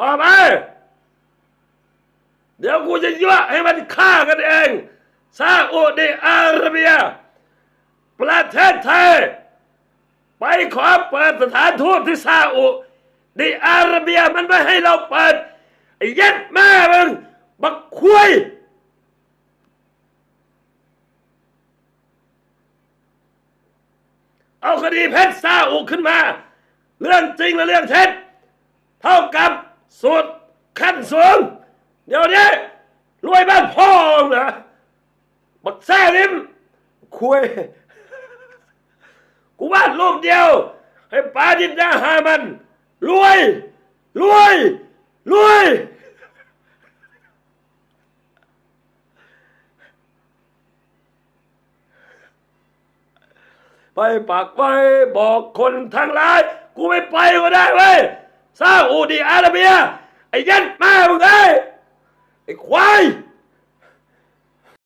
ต่อไป เดี๋ยวกูจะยั่วให้มันฆ่ากันเองซาอุดิอาระเบีย ประเทศไทย ไปขอเปิดสถานทูตที่ซาอุดิอาระเบียมันไม่ให้เราเปิดไอ้เย็ดแม่มึงบักคุยเอาคดีเพชรซาอุขึ้นมา เรื่องจริงและเรื่องเท็จเท่ากับ สูตรขั้นสูงเดี๋ยวนี้รวยบ้านพ่อเหรอบักแซ่ลิมคุยกูวาดรูปเดียว ให้ปาดินดาหามัน รวย รวย รวยไปปักไว้บอกคนทั้งหลาย กูไม่ไปก็ได้เว้ย ซาอุดีอาระเบียไอ้ยันมามึงไอ้ยไอ้ควาย